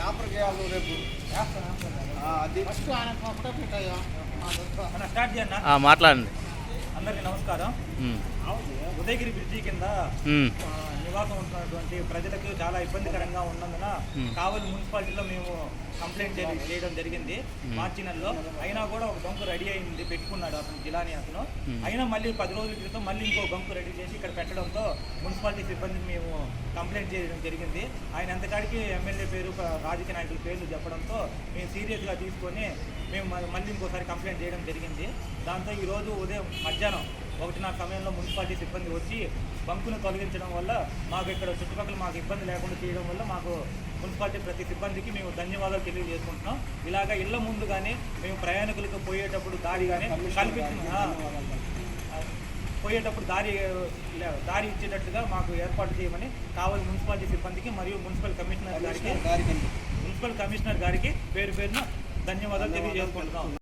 Paper చేయాలి రేపు ఆ, అది ఫస్ట్ ఆయన పెట్టాయా స్టార్ట్ ఆ, మాట్లాడండి. అందరికీ నమస్కారం. ఉదయగిరి బ్రిడ్జి కింద నివాసం ఉంటున్నటువంటి ప్రజలకు చాలా ఇబ్బందికరంగా ఉన్నందున. కావలి మున్సిపాలిటీలో మేము కంప్లైంట్ చేయ- చేయడం జరిగింది. మార్చి నెలలో అయినా కూడా ఒక బంకు రెడీ అయింది పెట్టుకున్నాడు అతను జిలాని అతను. అయినా మళ్ళీ పది రోజుల క్రితం మళ్ళీ ఇంకో బంకు రెడీ చేసి ఇక్కడ పెట్టడంతో మున్సిపాలిటీ సిబ్బందికి మేము కంప్లైంట్ చేయడం జరిగింది ఆయన ఎంతకాడికి ఎమ్మెల్యే పేరు రాజకీయ నాయకుల పేర్లు చెప్పడంతో మేము సీరియస్గా తీసుకొని మేము మళ్ళీ ఇంకోసారి కంప్లైంట్ చేయడం జరిగింది దాంతో ఈరోజు ఉదయం మధ్యాహ్నం ఒకటిన్నర సమయంలో మున్సిపాలిటీ సిబ్బంది వచ్చి బంకును తొలగించడం వల్ల మాకు ఇక్కడ చుట్టుపక్కల మాకు ఇబ్బంది లేకుండా చేయడం వల్ల మాకు మున్సిపాలిటీ ప్రతి సిబ్బందికి మేము ధన్యవాదాలు తెలియజేసుకుంటున్నాం. ఇలాగ ఇళ్ళ ముందు కానీ మేము ప్రయాణికులకు పోయేటప్పుడు దారి కానీ కల్పించిన పోయేటప్పుడు దారి దారి ఇచ్చేటట్టుగా మాకు ఏర్పాటు చేయమని కావాలి మున్సిపాలిటీ సిబ్బందికి మరియు మున్సిపల్ కమిషనర్ గారికి మున్సిపల్ కమిషనర్ గారికి పేరు పేరున ధన్యవాదాలు తెలియజేసుకుంటున్నాం.